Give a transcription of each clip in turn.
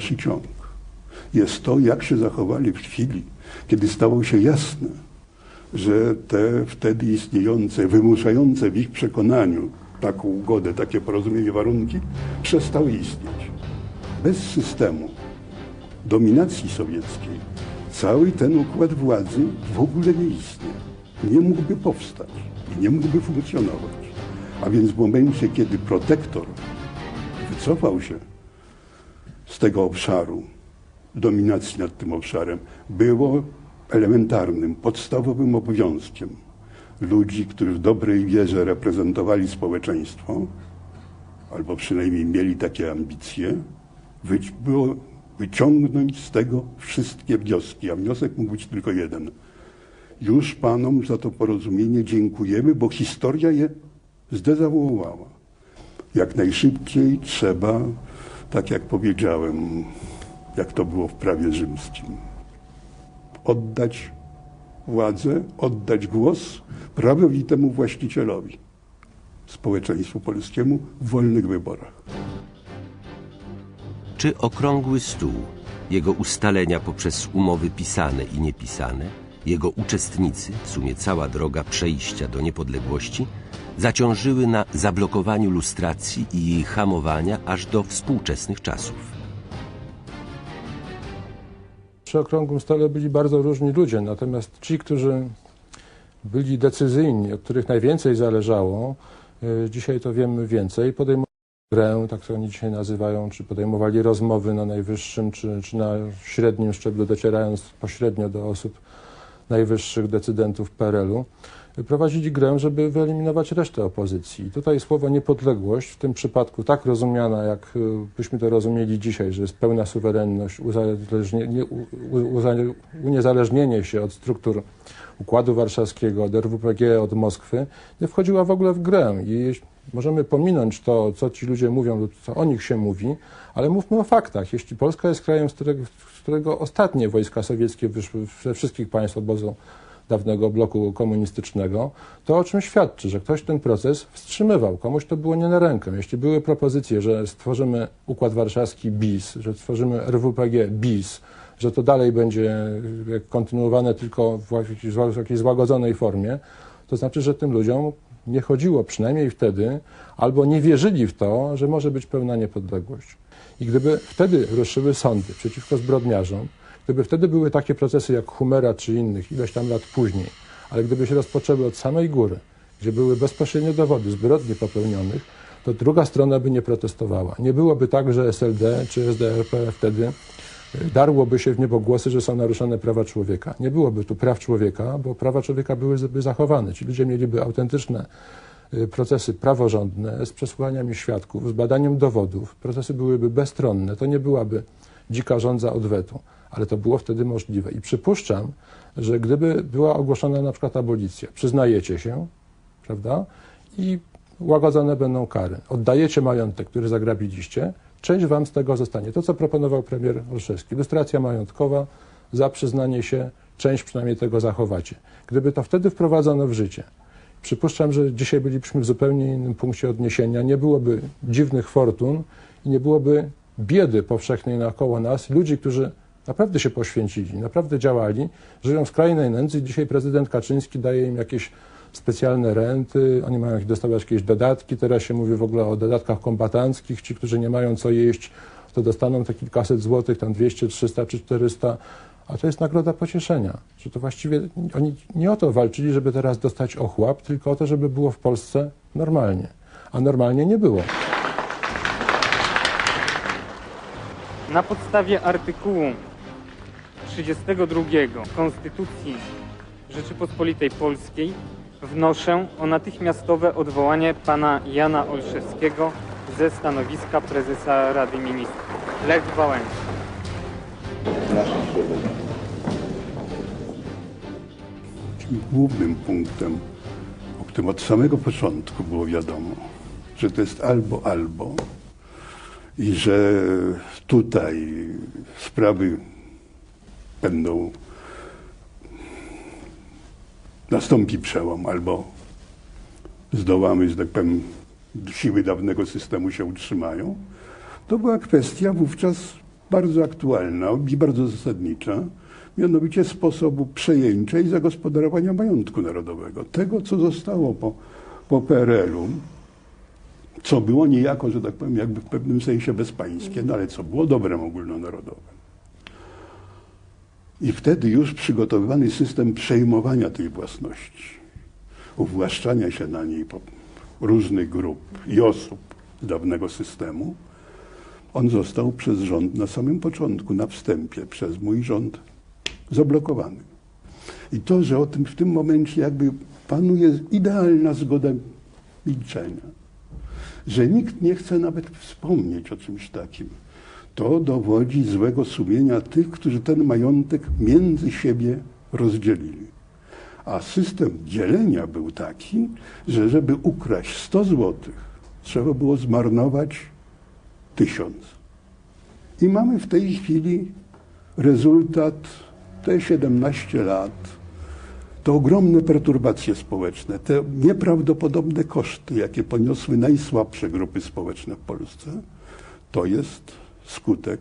dalszy ciąg. Jest to, jak się zachowali w chwili, kiedy stało się jasne, że te wtedy istniejące, wymuszające w ich przekonaniu taką ugodę, takie porozumienie, warunki przestały istnieć. Bez systemu dominacji sowieckiej cały ten układ władzy w ogóle nie istnieje. Nie mógłby powstać i nie mógłby funkcjonować. A więc w momencie, kiedy protektor wycofał się z tego obszaru, dominacji nad tym obszarem, było elementarnym, podstawowym obowiązkiem ludzi, którzy w dobrej wierze reprezentowali społeczeństwo, albo przynajmniej mieli takie ambicje, wyć- było wyciągnąć z tego wszystkie wnioski, a wniosek mógł być tylko jeden. Już panom za to porozumienie dziękujemy, bo historia je zdezawuowała. Jak najszybciej trzeba, tak jak powiedziałem, jak to było w prawie rzymskim, oddać władzę, oddać głos prawowitemu właścicielowi, społeczeństwu polskiemu w wolnych wyborach. Czy okrągły stół, jego ustalenia poprzez umowy pisane i niepisane, jego uczestnicy, w sumie cała droga przejścia do niepodległości, zaciążyły na zablokowaniu lustracji i jej hamowania aż do współczesnych czasów? Przy okrągłym stole byli bardzo różni ludzie, natomiast ci, którzy byli decyzyjni, od których najwięcej zależało, y, dzisiaj to wiemy więcej, podejmowali grę, tak to oni dzisiaj nazywają, czy podejmowali rozmowy na najwyższym, czy, czy na średnim szczeblu, docierając pośrednio do osób najwyższych decydentów PRL-u, prowadzili grę, żeby wyeliminować resztę opozycji. I tutaj słowo niepodległość, w tym przypadku tak rozumiana, jak y, byśmy to rozumieli dzisiaj, że jest pełna suwerenność, uzależnie, nie, u, uza- uniezależnienie się od struktur Układu Warszawskiego, od RWPG, od Moskwy, nie wchodziła w ogóle w grę. I możemy pominąć to, co ci ludzie mówią lub co o nich się mówi, ale mówmy o faktach. Jeśli Polska jest krajem, z którego, z którego ostatnie wojska sowieckie wyszły ze wszystkich państw obozu dawnego bloku komunistycznego, to o czym świadczy, że ktoś ten proces wstrzymywał, komuś to było nie na rękę. Jeśli były propozycje, że stworzymy Układ Warszawski bis, że stworzymy RWPG bis, że to dalej będzie kontynuowane tylko w jakiejś złagodzonej formie, to znaczy, że tym ludziom nie chodziło przynajmniej wtedy, albo nie wierzyli w to, że może być pełna niepodległość. I gdyby wtedy ruszyły sądy przeciwko zbrodniarzom, gdyby wtedy były takie procesy jak Humera czy innych, ileś tam lat później, ale gdyby się rozpoczęły od samej góry, gdzie były bezpośrednie dowody zbrodni popełnionych, to druga strona by nie protestowała. Nie byłoby tak, że SLD czy SDRP wtedy y, darłoby się w niebo głosy, że są naruszone prawa człowieka. Nie byłoby tu praw człowieka, bo prawa człowieka byłyby zachowane. Ci ludzie mieliby autentyczne y, procesy praworządne z przesłuchaniami świadków, z badaniem dowodów. Procesy byłyby bezstronne. To nie byłaby dzika rządza odwetu, ale to było wtedy możliwe. I przypuszczam, że gdyby była ogłoszona na przykład abolicja, przyznajecie się, prawda, i łagodzone będą kary. Oddajecie majątek, który zagrabiliście, część wam z tego zostanie. To, co proponował premier Olszewski. Ilustracja majątkowa, za przyznanie się, część przynajmniej tego zachowacie. Gdyby to wtedy wprowadzono w życie, przypuszczam, że dzisiaj bylibyśmy w zupełnie innym punkcie odniesienia, nie byłoby dziwnych fortun i nie byłoby biedy powszechnej naokoło nas, ludzi, którzy naprawdę się poświęcili, naprawdę działali, żyją w skrajnej nędzy. Dzisiaj prezydent Kaczyński daje im jakieś specjalne renty, oni mają dostawać jakieś dodatki, teraz się mówi w ogóle o dodatkach kombatanckich, ci, którzy nie mają co jeść, to dostaną te kilkaset złotych, tam 200, 300 czy 400, a to jest nagroda pocieszenia, że to właściwie oni nie o to walczyli, żeby teraz dostać ochłap, tylko o to, żeby było w Polsce normalnie, a normalnie nie było. Na podstawie artykułu 32 Konstytucji Rzeczypospolitej Polskiej wnoszę o natychmiastowe odwołanie pana Jana Olszewskiego ze stanowiska prezesa Rady Ministrów. Lech Wałęsa. Głównym punktem, o którym od samego początku było wiadomo, że to jest albo albo i że tutaj sprawy będą nastąpi przełom albo zdołamy, że tak powiem, siły dawnego systemu się utrzymają, to była kwestia wówczas bardzo aktualna i bardzo zasadnicza, mianowicie sposobu przejęcia i zagospodarowania majątku narodowego. Tego, co zostało po, po PRL-u, co było niejako, że tak powiem, jakby w pewnym sensie bezpańskie, no ale co było dobrem ogólnonarodowym. I wtedy już przygotowywany system przejmowania tej własności, uwłaszczania się na niej różnych grup i osób z dawnego systemu, on został przez rząd na samym początku, na wstępie, przez mój rząd zablokowany. I to, że o tym w tym momencie jakby panuje idealna zgoda milczenia, że nikt nie chce nawet wspomnieć o czymś takim, to dowodzi złego sumienia tych, którzy ten majątek między siebie rozdzielili. A system dzielenia był taki, że żeby ukraść 100 złotych, trzeba było zmarnować tysiąc. I mamy w tej chwili rezultat te 17 lat, te ogromne perturbacje społeczne, te nieprawdopodobne koszty, jakie poniosły najsłabsze grupy społeczne w Polsce, to jest skutek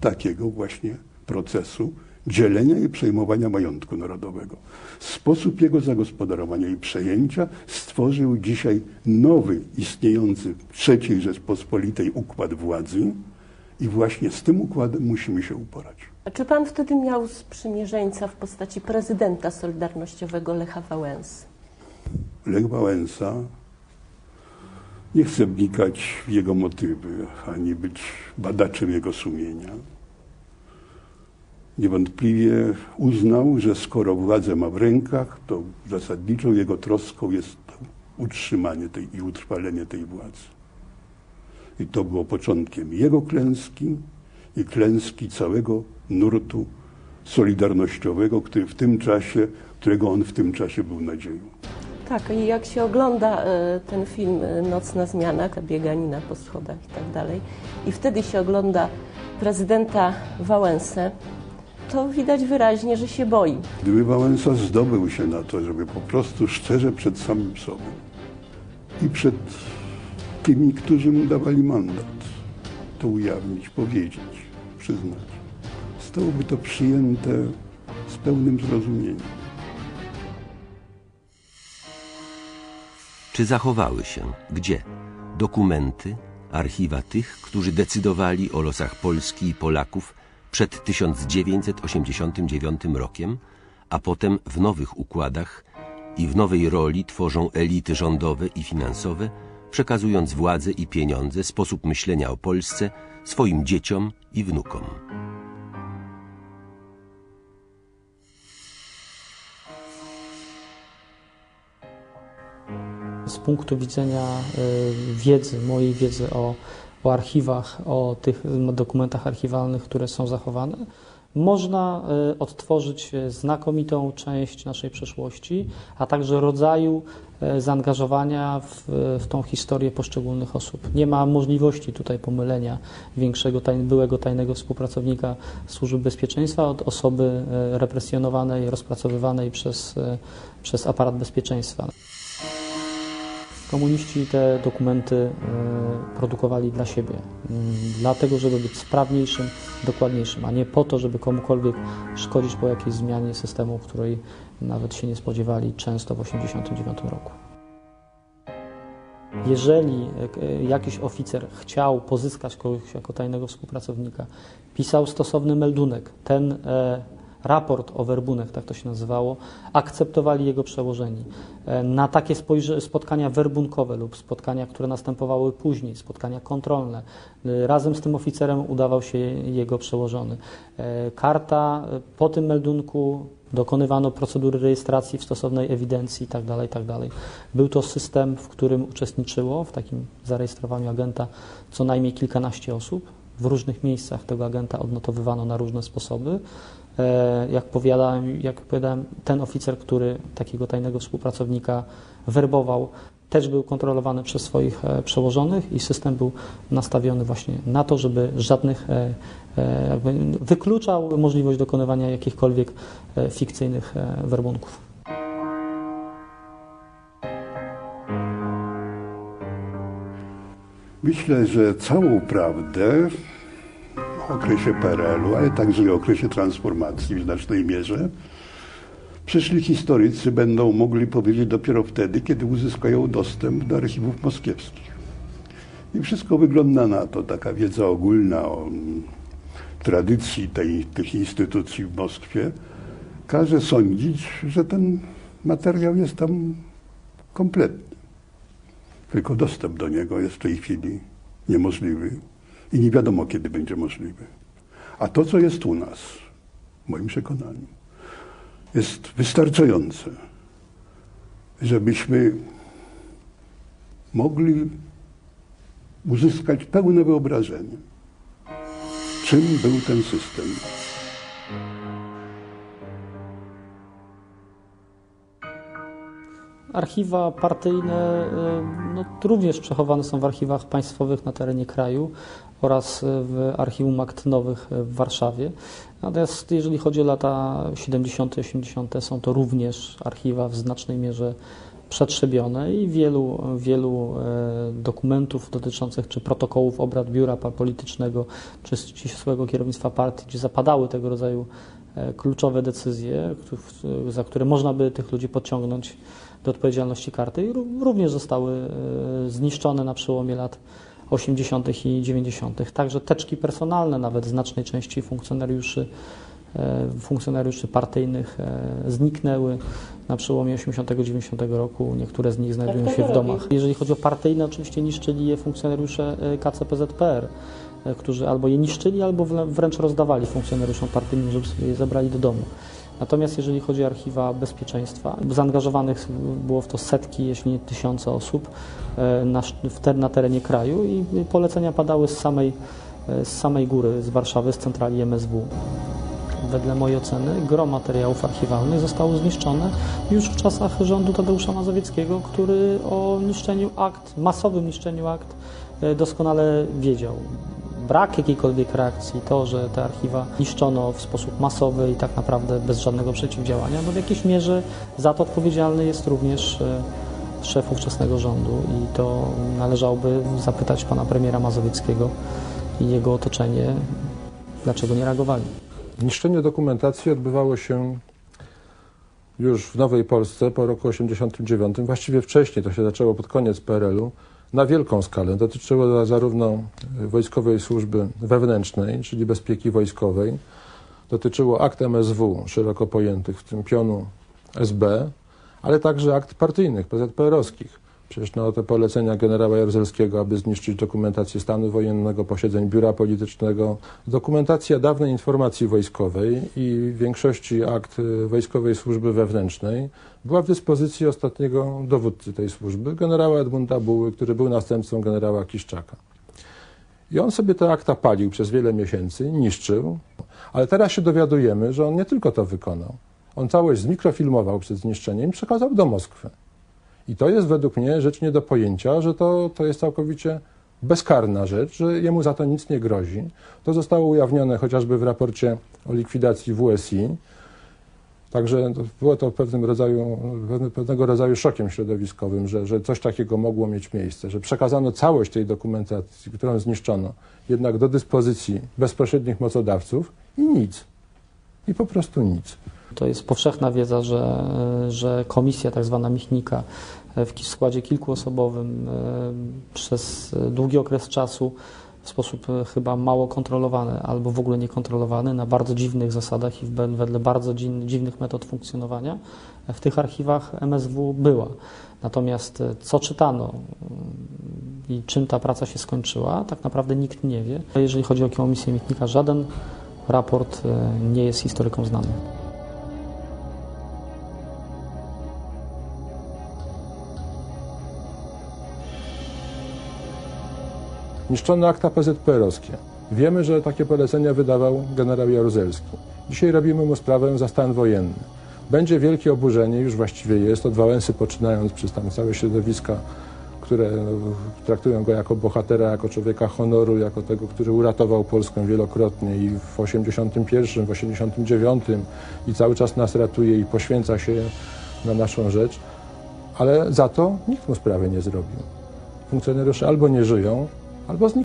takiego właśnie procesu dzielenia i przejmowania majątku narodowego. Sposób jego zagospodarowania i przejęcia stworzył dzisiaj nowy, istniejący w III Rzeczpospolitej układ władzy i właśnie z tym układem musimy się uporać. A czy pan wtedy miał sprzymierzeńca w postaci prezydenta Solidarnościowego Lecha Wałęsy? Lech Wałęsa, nie chcę wnikać w jego motywy, ani być badaczem jego sumienia. Niewątpliwie uznał, że skoro władzę ma w rękach, to zasadniczą jego troską jest utrzymanie tej i utrwalenie tej władzy. I to było początkiem jego klęski i klęski całego nurtu solidarnościowego, który w tym czasie, którego on w tym czasie był nadzieją. Tak, i jak się ogląda e, ten film e, Nocna Zmiana, ta bieganina po schodach i tak dalej, i wtedy się ogląda prezydenta Wałęsę, to widać wyraźnie, że się boi. Gdyby Wałęsa zdobył się na to, żeby po prostu szczerze przed samym sobą i przed tymi, którzy mu dawali mandat, to ujawnić, powiedzieć, przyznać, stałoby to przyjęte z pełnym zrozumieniem. Czy zachowały się? Gdzie? Dokumenty, archiwa tych, którzy decydowali o losach Polski i Polaków przed 1989 rokiem, a potem w nowych układach i w nowej roli tworzą elity rządowe i finansowe, przekazując władzę i pieniądze, sposób myślenia o Polsce swoim dzieciom i wnukom. Z punktu widzenia y, wiedzy, mojej wiedzy o, o archiwach, o tych dokumentach archiwalnych, które są zachowane, można y, odtworzyć znakomitą część naszej przeszłości, a także rodzaju y, zaangażowania w, w tą historię poszczególnych osób. Nie ma możliwości tutaj pomylenia większego taj, byłego tajnego współpracownika Służby Bezpieczeństwa od osoby represjonowanej, rozpracowywanej przez, przez aparat bezpieczeństwa. Komuniści te dokumenty e, produkowali dla siebie, mm, dlatego, żeby być sprawniejszym, dokładniejszym, a nie po to, żeby komukolwiek szkodzić po jakiejś zmianie systemu, której nawet się nie spodziewali często w 1989 roku. Jeżeli e, jakiś oficer chciał pozyskać kogoś jako tajnego współpracownika, pisał stosowny meldunek, ten e, raport o werbunek, tak to się nazywało, akceptowali jego przełożeni. E, na takie spotkania werbunkowe lub spotkania, które następowały później, spotkania kontrolne, e, razem z tym oficerem udawał się jego przełożony. E, karta po tym meldunku dokonywano procedury rejestracji w stosownej ewidencji itd., itd. Był to system, w którym uczestniczyło w takim zarejestrowaniu agenta co najmniej kilkanaście osób. W różnych miejscach tego agenta odnotowywano na różne sposoby. E, jak powiadałem, jak ten oficer, który takiego tajnego współpracownika werbował, też był kontrolowany przez swoich e, przełożonych i system był nastawiony właśnie na to, żeby żadnych e, wykluczał możliwość dokonywania jakichkolwiek fikcyjnych werbunków. Myślę, że całą prawdę okresie PRL-u, ale także i okresie transformacji w znacznej mierze, przyszli historycy będą mogli powiedzieć dopiero wtedy, kiedy uzyskają dostęp do archiwów moskiewskich. I wszystko wygląda na to, taka wiedza ogólna o mm, tradycji tej, tych instytucji w Moskwie każe sądzić, że ten materiał jest tam kompletny. Tylko dostęp do niego jest w tej chwili niemożliwy i nie wiadomo, kiedy będzie możliwy. A to, co jest u nas, w moim przekonaniu, jest wystarczające, żebyśmy mogli uzyskać pełne wyobrażenie, czym był ten system. Archiwa partyjne y, no, również przechowane są w archiwach państwowych na terenie kraju oraz w Archiwum Akt Nowych w Warszawie. Natomiast jeżeli chodzi o lata 70., 80., są to również archiwa w znacznej mierze przetrzebione i wielu, wielu e, dokumentów dotyczących czy protokołów obrad biura politycznego czy ścisłego kierownictwa partii, gdzie zapadały tego rodzaju e, kluczowe decyzje, za które można by tych ludzi podciągnąć do odpowiedzialności karty i ró- również zostały e, zniszczone na przełomie lat 80. i 90. Także teczki personalne nawet znacznej części funkcjonariuszy e, funkcjonariuszy partyjnych e, zniknęły na przełomie 80-90 roku. Niektóre z nich znajdują się w domach. Jeżeli chodzi o partyjne, oczywiście niszczyli je funkcjonariusze KCPZPR, którzy albo je niszczyli, albo wrę- wręcz rozdawali funkcjonariuszom partyjnym, żeby sobie je zabrali do domu. Natomiast jeżeli chodzi o archiwa bezpieczeństwa, zaangażowanych było w to setki, jeśli nie tysiące osób e, na, terenie kraju i polecenia padały z samej, e, z samej góry, z Warszawy, z centrali MSW. Wedle mojej oceny gro materiałów archiwalnych zostało zniszczone już w czasach rządu Tadeusza Mazowieckiego, który o niszczeniu akt, masowym niszczeniu akt e, doskonale wiedział. Brak jakiejkolwiek reakcji, to, że te archiwa niszczono w sposób masowy i tak naprawdę bez żadnego przeciwdziałania, no w jakiejś mierze za to odpowiedzialny jest również e, szef ówczesnego rządu i to należałoby zapytać pana premiera Mazowieckiego i jego otoczenie, dlaczego nie reagowali. Niszczenie dokumentacji odbywało się już w Nowej Polsce po roku 89, właściwie wcześniej, to się zaczęło pod koniec PRL-u, na wielką skalę. Dotyczyło za- zarówno Wojskowej Służby Wewnętrznej, czyli bezpieki wojskowej, dotyczyło akt MSW szeroko pojętych, w tym pionu SB, ale także akt partyjnych, PZPR-owskich. Przecież no, te polecenia generała Jaruzelskiego, aby zniszczyć dokumentację stanu wojennego, posiedzeń biura politycznego, dokumentacja dawnej informacji wojskowej i większości akt y, Wojskowej Służby Wewnętrznej była w dyspozycji ostatniego dowódcy tej służby, generała Edmunda Buły, który był następcą generała Kiszczaka. I on sobie te akta palił przez wiele miesięcy, niszczył, ale teraz się dowiadujemy, że on nie tylko to wykonał. On całość zmikrofilmował przed zniszczeniem i przekazał do Moskwy. I to jest według mnie rzecz nie do pojęcia, że to, to jest całkowicie bezkarna rzecz, że jemu za to nic nie grozi. To zostało ujawnione chociażby w raporcie o likwidacji WSI. Także było to pewnym rodzaju, pewne- pewnego rodzaju szokiem środowiskowym, że, że coś takiego mogło mieć miejsce, że przekazano całość tej dokumentacji, którą zniszczono, jednak do dyspozycji bezpośrednich mocodawców i nic. I po prostu nic. To jest powszechna wiedza, że, że komisja tak zwana Michnika w składzie kilkuosobowym e, przez długi okres czasu w sposób e, chyba mało kontrolowany albo w ogóle niekontrolowany na bardzo dziwnych zasadach i wedle bardzo dziwnych metod funkcjonowania e, w tych archiwach MSW była. Natomiast co czytano mm, i czym ta praca się skończyła, tak naprawdę nikt nie wie. Jeżeli chodzi o komisję Michnika, żaden raport nie jest historykom znany. Niszczono akta PZPR-owskie. Wiemy, że takie polecenia wydawał generał Jaruzelski. Dzisiaj robimy mu sprawę za stan wojenny. Będzie wielkie oburzenie, już właściwie jest, od Wałęsy poczynając przez tam całe środowiska, które no, traktują go jako bohatera, jako człowieka honoru, jako tego, który uratował Polskę wielokrotnie i w 81, w 89 i cały czas nas ratuje i poświęca się na naszą rzecz. Ale za to nikt mu sprawy nie zrobił. Funkcjonariusze albo nie żyją, albo zniknęli.